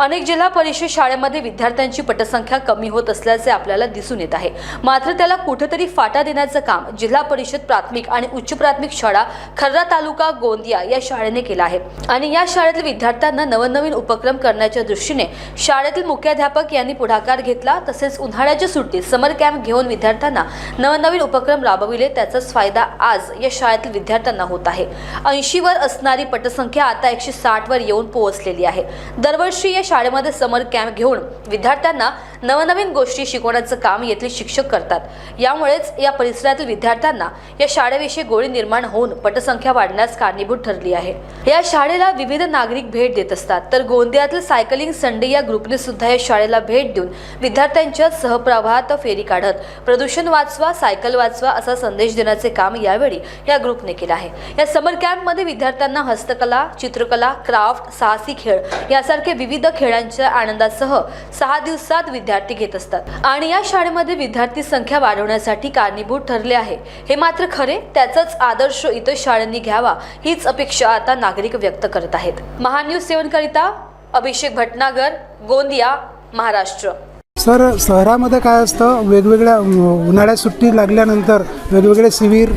अनेक जिल्हा परिषद शाळेमध्ये विद्यार्थ्यांची पटसंख्या कमी होत असल्याचे आपल्याला दिसून येत आहे. मात्र त्याला कुठेतरी फाटा देण्याचं काम जिल्हा परिषद प्राथमिक आणि उच्च प्राथमिक शाळा खर्रा तालुका गोंदिया या शाळेने केला आहे. आणि या शाळेतील विद्यार्थ्यांना नवनवीन उपक्रम करण्याच्या दृष्टीने शाळेतील मुख्याध्यापक यांनी पुढाकार घेतला. तसेच उन्हाळ्याच्या सुट्टीत समर कॅम्प घेऊन विद्यार्थ्यांना नवनवीन उपक्रम राबविले. त्याचाच फायदा आज या शाळेतील विद्यार्थ्यांना होत आहे. ऐंशीवर असणारी पटसंख्या आता एकशे साठवर येऊन पोहोचलेली आहे. दरवर्षी या शाळेमध्ये समर कॅम्प घेऊन विद्यार्थ्यांना नवनवीन गोष्टी शिकवण्याचं काम येथील शिक्षक करतात. यामुळेच या परिसरातील विद्यार्थ्यांना या शाळेविषयी गोळी निर्माण होऊन पटसंख्या वाढण्यास कारणीभूत ठरली आहे. या शाळेला विविध नागरिक भेट देत असतात. तर गोंदियातील सायकलिंग संडे या ग्रुपने सुद्धा या शाळेला भेट देऊन विद्यार्थ्यांच्या सहप्रवाहात फेरी काढत प्रदूषण वाचवा सायकल वाचवा असा संदेश देण्याचे काम यावेळी या ग्रुपने केलं आहे. या समर कॅम्पमध्ये विद्यार्थ्यांना हस्तकला चित्रकला क्राफ्ट साहसी खेळ यासारखे विविध खेळांच्या आनंदासह सहा दिवसात विद्या विद्यार्थी घेत असतात. आणि या शाळेमध्ये विद्यार्थी संख्या वाढवण्यासाठी कारणीभूत ठरले आहे. हे मात्र खरे त्याचाच आदर्श इतर शाळांनी घ्यावा हीच अपेक्षा आता नागरिक व्यक्त करत आहेत. महान न्यूज सेवनकरिता अभिषेक भटनागर गोंदिया महाराष्ट्र. सर शहरामध्ये काय असतं? वेगवेगळ्या उन्हाळ्यात सुट्टी लागल्यानंतर वेगवेगळे शिबिर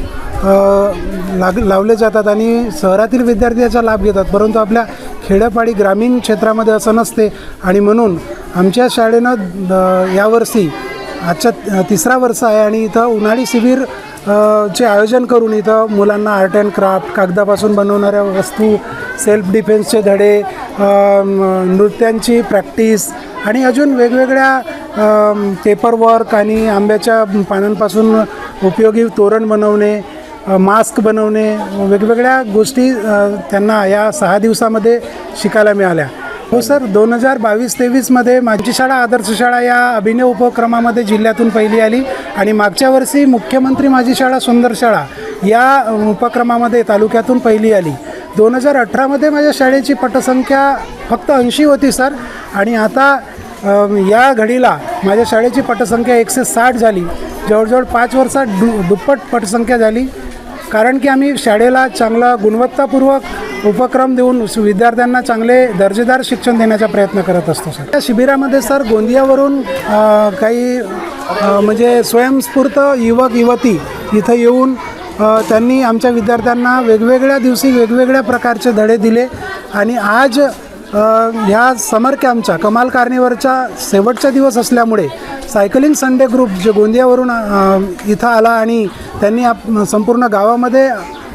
लाग लावले जातात आणि शहरातील विद्यार्थी याचा लाभ घेतात. परंतु आपल्या खेड्यापाडी ग्रामीण क्षेत्रामध्ये असं नसते. आणि म्हणून आमच्या शाळेनं द यावर्षी आजच्या तिसरा वर्ष आहे आणि इथं उन्हाळी शिबिर चे आयोजन करून इथं मुलांना आर्ट अँड क्राफ्ट कागदापासून बनवणाऱ्या वस्तू सेल्फ डिफेन्सचे धडे नृत्यांची प्रॅक्टिस आणि अजून वेगवेगळ्या पेपर वर्क आणि आंब्याच्या पानांपासून उपयोगी तोरण बनवणे मास्क बनवणे वेगवेगळ्या गोष्टी त्यांना या सहा दिवसामध्ये शिकायला मिळाल्या. हो सर दोन हजार बावीस तेवीसमध्ये माझी शाळा आदर्श शाळा या अभिनय उपक्रमामध्ये जिल्ह्यातून पहिली आली आणि मागच्या वर्षी मुख्यमंत्री माझी शाळा सुंदर शाळा या उपक्रमामध्ये तालुक्यातून पहिली आली. दोन हजार अठरामध्ये माझ्या शाळेची पटसंख्या फक्त ऐंशी होती सर आणि आता या घडीला माझ्या शाळेची पटसंख्या एकशे साठ झाली. जवळजवळ पाच वर्षात दु दुप्पट पटसंख्या झाली. कारण की आम्ही शाळेला चांगला गुणवत्तापूर्वक उपक्रम देऊन विद्यार्थ्यांना चांगले दर्जेदार शिक्षण देण्याचा प्रयत्न करत असतो सर. त्या शिबिरामध्ये सर गोंदियावरून काही म्हणजे स्वयंस्फूर्त युवक युवती इथं येऊन त्यांनी आमच्या विद्यार्थ्यांना वेगवेगळ्या दिवशी वेगवेगळ्या प्रकारचे धडे दिले आणि आज ह्या समर कॅम्पच्या कमाल कार्निवरच्या शेवटचा दिवस असल्यामुळे सायकलिंग संडे ग्रुप जे गोंदियावरून इथं आला आणि त्यांनी आप संपूर्ण गावामध्ये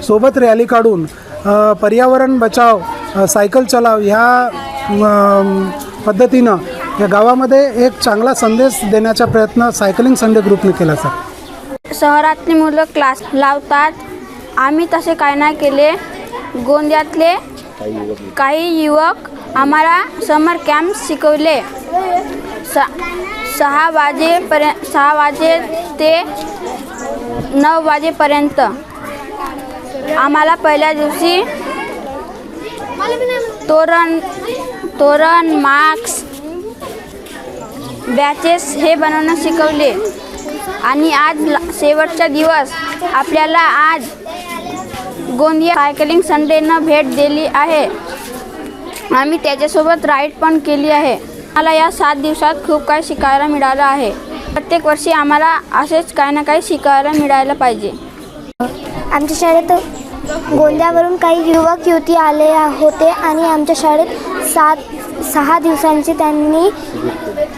सोबत रॅली काढून पर्यावरण बचाव सायकल चलाव ह्या पद्धतीनं या गावामध्ये एक चांगला संदेश देण्याचा प्रयत्न सायकलिंग संडे ग्रुपने केला सर. शहरातली मुलं क्लास लावतात. आम्ही तसे काय नाही केले. गोंदियातले काही युवक आम्हाला समर कॅम्प शिकवले. स सहा वाजेपर्यंत सहा वाजे ते नऊ वाजेपर्यंत. आम्हाला पहिल्या दिवशी तोरण तोरण मास्क बॅचेस हे बनवणं शिकवले. आणि आज शेवटचा दिवस. आपल्याला आज गोंदिया सायकलिंग संडेनं भेट दिली आहे. आम्ही त्याच्यासोबत राईड पण केली आहे. मला या सात दिवसात खूप काही शिकायला मिळालं आहे. प्रत्येक वर्षी आम्हाला असेच काही ना काही शिकायला मिळायला पाहिजे. आमच्या शाळेत गोंद्यावरून काही युवक युवती आले होते आणि आमच्या शाळेत सात सहा दिवसांचे त्यांनी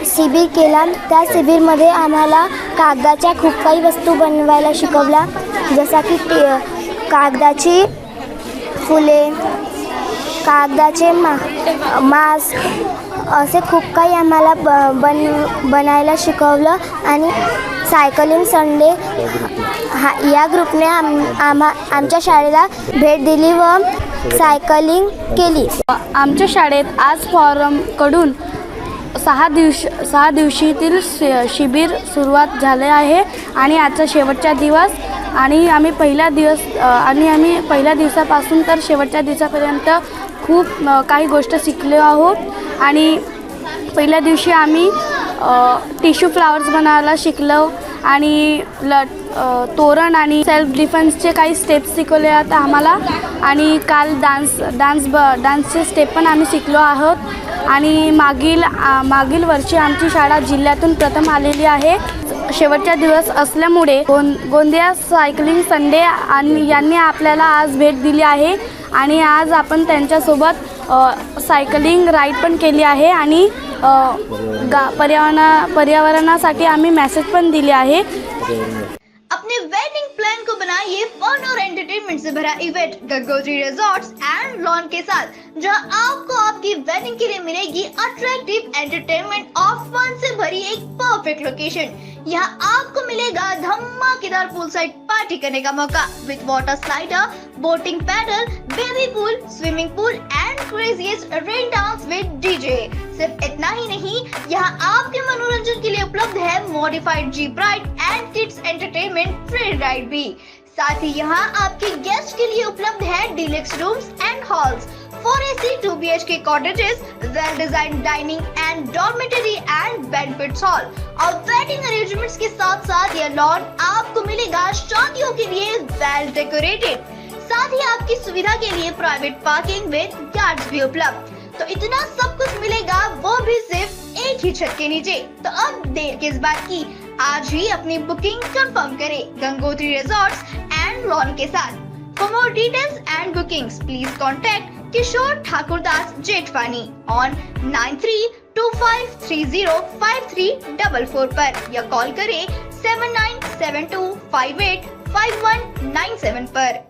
शिबिर केला. त्या शिबिरमध्ये आम्हाला कागदाच्या खूप काही वस्तू बनवायला शिकवल्या जसा की ते कागदाची फुले कागदाचे मा मास्क असे खूप काही आम्हाला ब बन बनायला शिकवलं आणि सायकलिंग संडे हा या ग्रुपने आम आम्हा आमच्या शाळेला भेट दिली व सायकलिंग केली. आमच्या शाळेत आज फॉरमकडून सहा दिवस सहा दिवशीतील शि शिबिर सुरुवात झाले आहे आणि आजचा शेवटचा दिवस आणि आम्ही पहिला दिवस आणि आम्ही पहिल्या दिवसापासून तर शेवटच्या दिवसापर्यंत खूप काही गोष्ट शिकलो आहोत आणि पहिल्या दिवशी आम्ही टिश्यू फ्लावर्स बनवायला शिकलो आणि ल तोरण आणि सेल्फ डिफेन्सचे काही स्टेप्स शिकवले आहेत आम्हाला. आणि काल डान्स डान्स ब डान्सचे स्टेप पण आम्ही शिकलो आहोत. आणि मागील मागील वर्षी आमची शाळा जिल्ह्यातून प्रथम आलेली आहे. शेवटचा दिवस असल्यामुळे गों गोंदिया सायकलिंग संडे आणि यांनी आपल्याला आज भेट दिली आहे. आणि आज आपण त्यांच्यासोबत सायकलिंग राईड पण केली आहे. आणि गा, पर्यावरणा, पर्यावरणासाठी आम्ही मेसेज पण दिले अपने वेडिंग प्लान को बनाइए फन और एंटरटेनमेंट से भरा event Gangotri resorts and lawn के साथ, जहाँ आपको आपकी वेडिंग के लिए मिलेगी अट्रैक्टिव एंटरटेनमेंट और फन से भरी एक परफेक्ट लोकेशन यहाँ आपको मिलेगा धमाकेदार पूल साइड पार्टी करने का मौका with water slider boating paddle baby pool swimming pool and craziest rain dance with DJ सिर्फ़ इतना ही नहीं, यहाँ आपके मनोरंजन के लिए उपलब्ध है modified jeep ride and kids entertainment free ride भी। साथ ही यहाँ आपके गेस्ट के लिए उपलब्ध है deluxe rooms and halls four A C two B H K cottages well design dining and dormitory and banquets hall और वेडिंग अरेंजमेंट्स के साथ साथ यह लॉन आपको मिलेगा, शादियों के लिए वेल डेकोरेटेड साथ ही आपकी सुविधा के लिए प्राइवेट पार्किंग विद गार्ड्स भी उपलब्ध। तो इतना सब कुछ मिलेगा, वो भी सिर्फ़ एक ही छत के नीचे। तो अब देर किस बात की? आज ही अपनी बुकिंग कंफर्म करें गंगोत्री रिजॉर्ट्स एंड लॉन के साथ। For more details and bookings please contact Kishore Thakur Das, Jethwani on nine three two five three zero five three double four पर या कॉल करें seven nine seven two five eight five one nine seven पर।